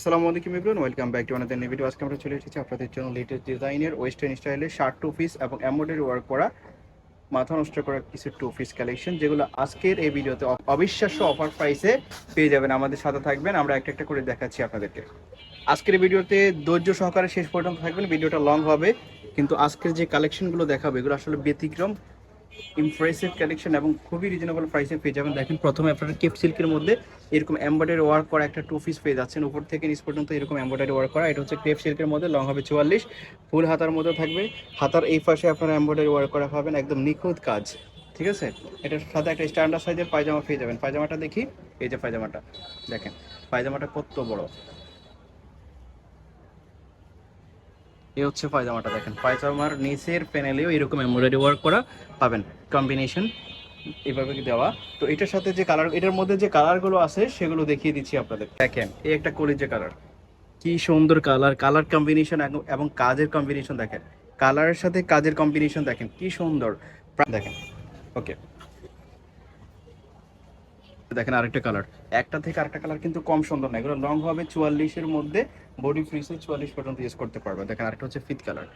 আসসালামু আলাইকুম ইবরুন welcome back to another video আজকে আমরা চলে এসেছি আপনাদের জন্য লেটেস্ট ডিজাইনের ওয়েস্টার্ন স্টাইলের শার্ট টু পিস এবং এমব্রয়ডারি ওয়ার্ক করা, মাথা নষ্ট করা কিছু টু পিস কালেকশন যেগুলো আজকের এই ভিডিওতে অবিশ্বাস্য অফার প্রাইসে পেয়ে যাবেন। আমাদের সাথে থাকবেন, আমরা একটা একটা করে দেখাচ্ছি আপনাদেরকে। আজকের ভিডিওতে ধৈর্য সহকারে শেষ পর্যন্ত থাকবেন। ভিডিওটা লং হবে, কিন্তু আজকের যে কালেকশনগুলো দেখাবো, এগুলো আসলে ব্যতিক্রম। ইমপ্রেসিভ কালেকশন এবং খুবই রিজনেবল প্রাইসে পেয়ে যাবেন। দেখেন প্রথমে আপনারা কেপ সিল্কের মধ্যে এরকম এমব্রয়ডারি ওয়ার্ক করা একটা টু পিস পেয়ে যাচ্ছেন। উপর থেকে নিচ পর্যন্ত এরকম এমব্রয়ডারি ওয়ার্ক করা। এটা হচ্ছে কেপ সিল্কের মধ্যে লং হবে চুয়াল্লিশ। ফুল হাতার মধ্যে থাকবে। হাতার এই পাশে আপনারা এমব্রয়ডারি ওয়ার্ক করা পাবেন, একদম নিখুঁত কাজ। ঠিক আছে? এটার সাথে একটা স্ট্যান্ডার্ড সাইজের পায়জামা পেয়ে যাবেন। পায়জামাটা দেখি। এই যে পায়জামাটা, দেখেন। পায়জামাটা কত বড়। এই হচ্ছে পায়জামাটা দেখেন। পায়জামার নিচের প্যানেলেও এরকম এমব্রয়ডারি ওয়ার্ক করা পাবেন। কম্বিনেশন এভাবে দেওয়া। তো এটার সাথে যে কালার এটার মধ্যে যে কালারগুলো আছে, সেগুলো দেখিয়ে দিচ্ছি আপনাদের দেখেন, এই একটা কলিজে কালার কি সুন্দর কালার কালার কম্বিনেশন এবং কাজের কম্বিনেশন দেখেন। কালারের সাথে কাজের কম্বিনেশন দেখেন। কি সুন্দর। দেখেন। ওকে দেখেন আরেকটা কালার একটা থেকে আরেকটা কালার কিন্তু কম সুন্দর না। এগুলো লং হবে চুয়াল্লিশের মধ্যে বডি ফ্রিসে চুয়াল্লিশ পর্যন্ত ইউজ করতে পারবে। দেখেন আরেকটা হচ্ছে ফিট কালার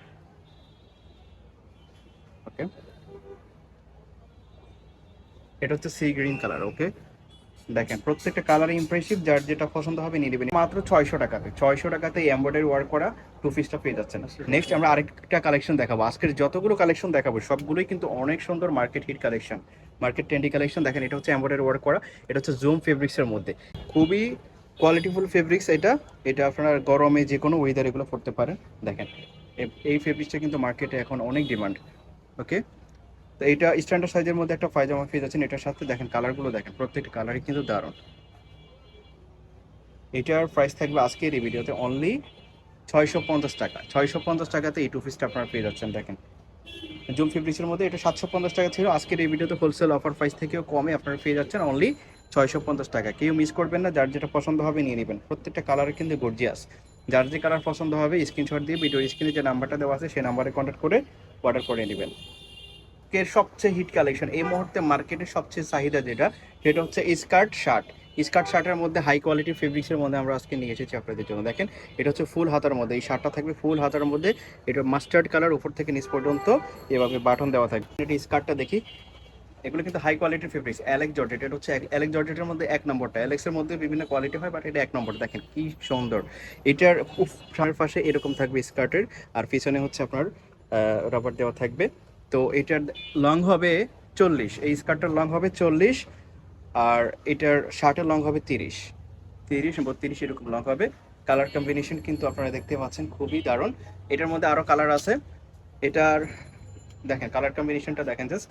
ওকে এটা হচ্ছে সি গ্রিন কালার ওকে দেখেন, প্রত্যেকটা কালার ইমপ্রেসিভ যার যেটা পছন্দ হবে নিয়ে নেবেন। মাত্র ছয়শো টাকাতে ছয়শো টাকাতে এমব্রয়ডারি ওয়ার্ক করা টু পিসটা পেয়ে যাচ্ছেন। নেক্সট আমরা আরেকটা কালেকশন দেখাবো। আজকের যতগুলো কালেকশন দেখাবো, সবগুলোই কিন্তু অনেক সুন্দর market hit collection market trendy collection দেখেন, এটা হচ্ছে এমব্রয়ডারি ওয়ার্ক করা, এটা হচ্ছে জুম ফেব্রিক্সের মধ্যে। খুবই কোয়ালিটিফুল ফেব্রিক্স এটা। এটা আপনার গরমে যে কোনো ওয়েদার এগুলো পড়তে পারেন। দেখেন, এই ফেব্রিক্সটা কিন্তু মার্কেটে এখন অনেক ডিমান্ড ওকে তো এইটা স্ট্যান্ডার্ড সাইজের মধ্যে একটা পায়জামা পেয়ে যাচ্ছেন এটার সাথে দেখেন কালারগুলো দেখেন, প্রত্যেকটা কালারই কিন্তু দারুণ। এটার প্রাইস থাকবে আজকের এই ভিডিওতে অনলি ছয়শো পঞ্চাশ টাকা। ছয়শো পঞ্চাশ টাকাতে এই টু পিসটা আপনারা পেয়ে যাচ্ছেন, দেখেন। জুম ফেব্রিক্সের মধ্যে এটা সাতশো পঞ্চাশ টাকা ছিল, আজকের এই ভিডিওতে হোলসেল অফার প্রাইস থেকেও কমে আপনারা পেয়ে যাচ্ছেন অনলি ছয়শো পঞ্চাশ টাকা। কেউ মিস করবেন না, যার যেটা পছন্দ হবে নিয়ে নেবেন। প্রত্যেকটা কালার কিন্তু গর্জিয়াস যার যে কালার পছন্দ হবে স্ক্রিনশট দিয়ে ভিডিও স্ক্রিনে যে নাম্বারটা দেওয়া আছে, সেই নাম্বারে কন্ট্যাক্ট করে অর্ডার করে নেবেন। এর সবচেয়ে হিট কালেকশন এই মুহূর্তে মার্কেটের সবচেয়ে চাহিদা যেটা, সেটা হচ্ছে স্কার্ট শার্ট স্কার্ট শার্টের মধ্যে হাই কোয়ালিটি ফেব্রিক্সের মধ্যে আমরা আজকে নিয়ে এসেছি আপনাদের জন্য। দেখেন, এটা হচ্ছে ফুল হাতার মধ্যে। এই শার্টটা থাকবে ফুল হাতার মধ্যে। এটা মাস্টার্ড কালার উপর থেকে নিচ পর্যন্ত এভাবে বাটন দেওয়া থাকবে। এটা স্কার্টটা দেখি। এগুলো কিন্তু হাই কোয়ালিটির ফেব্রিক্স অ্যালেক জর্জেট এটা হচ্ছে অ্যালেক জর্জেটের মধ্যে এক নম্বরটা। অ্যালেক্সের মধ্যে বিভিন্ন কোয়ালিটি হয় বাট এটা এক নম্বর দেখেন, কি সুন্দর। এটার সামনের পাশে এরকম থাকবে স্কার্টের আর পিছনে হচ্ছে আপনার রাবার দেওয়া থাকবে। তো এটার লং হবে চল্লিশ। এই স্কার্টটার লং হবে চল্লিশ আর এটার শার্টের লং হবে তিরিশ। তিরিশ বত্রিশ এরকম লং হবে। কালার কম্বিনেশন কিন্তু আপনারা দেখতে পাচ্ছেন, খুবই দারুণ। এটার মধ্যে আরও কালার আছে। এটার, দেখেন কালার কম্বিনেশনটা দেখেন জাস্ট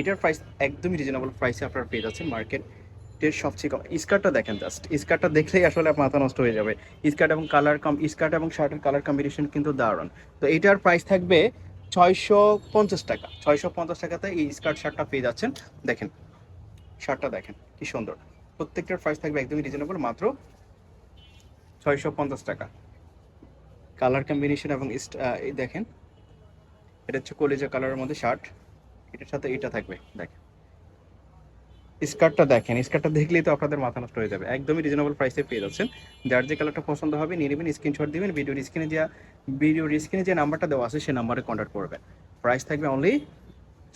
এটার প্রাইস একদমই রিজনেবল প্রাইসে আপনারা পেয়ে যাচ্ছেন মার্কেটের সবচেয়ে কম। স্কার্টটা দেখেন জাস্ট স্কার্টটা দেখলেই আসলে মাথা নষ্ট হয়ে যাবে। স্কার্ট এবং কালার কম স্কার্ট এবং শার্টের কালার কম্বিনেশন কিন্তু দারুণ। তো এটার প্রাইস থাকবে ছয়শো পঞ্চাশ টাকা। ছয়শো পঞ্চাশ টাকাতে এই স্কার্ট শার্টটা পেয়ে যাচ্ছেন। দেখেন, শার্টটা দেখেন, কি সুন্দর। প্রত্যেকটার প্রাইস থাকবে একদমই রিজনেবল মাত্র ছয়শো পঞ্চাশ টাকা। কালার কম্বিনেশন এবং দেখেন, এটা হচ্ছে কলেজা কালারের মধ্যে শার্ট এটার সাথে এটা থাকবে, দেখেন। স্কার্টটা দেখেন, স্কার্টটা দেখলেই তো আপনাদের মাথা নষ্ট হয়ে যাবে। একদমই রিজনেবল প্রাইসে পেয়ে যাচ্ছেন। যার যে কালারটা পছন্দ হবে নিয়ে নেবেন স্ক্রিনশট দিবেন ভিডিওর স্ক্রিনে যে ভিডিওর স্ক্রিনে যে নাম্বারটা দেওয়া আছে, সেই নাম্বারে কন্ট্যাক্ট করবেন। প্রাইস থাকবে অনলি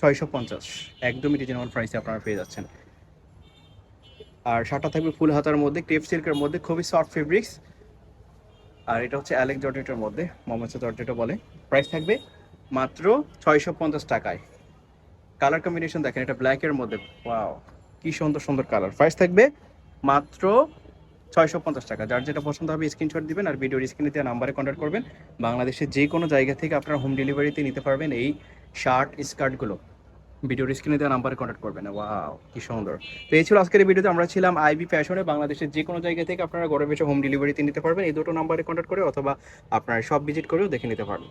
ছয়শো পঞ্চাশ। একদমই রিজনেবল প্রাইসে আপনারা পেয়ে যাচ্ছেন। আর শার্টটা থাকবে ফুল হাতার মধ্যে ক্রেপ সিল্কের মধ্যে, খুবই সফট ফেব্রিক্স আর এটা হচ্ছে অ্যালেক জর্জেটের মধ্যে, মোহাম্মদ জর্জেটও বলে। প্রাইস থাকবে মাত্র ছয়শো পঞ্চাশ টাকায়। কালার কম্বিনেশন দেখেন, এটা ব্ল্যাকের মধ্যে। ওয়াও কি সুন্দর সুন্দর কালার প্রাইস থাকবে মাত্র ছয়শো পঞ্চাশ টাকা। যার যেটা পছন্দ হবে স্ক্রিনশট দিবেন আর ভিডিওর স্ক্রিনে দেওয়া নাম্বারে কন্ট্যাক্ট করবেন। বাংলাদেশের যে কোনো জায়গা থেকে আপনারা হোম ডেলিভারিতে নিতে পারবেন এই শার্ট স্কার্টগুলো ভিডিওর স্ক্রিনে দেওয়া নাম্বারে কন্ট্যাক্ট করবেন। ওয়াও কি সুন্দর। তো এই ছিল আজকের ভিডিওতে আমরা ছিলাম আইবি ফ্যাশনে বাংলাদেশের যে কোনো জায়গা থেকে আপনারা ঘরে বসে হোম ডেলিভারিতে নিতে পারবেন। এই দুটো নাম্বারে কন্ট্যাক্ট করে অথবা আপনারা সব ভিজিট করেও দেখে নিতে পারবেন।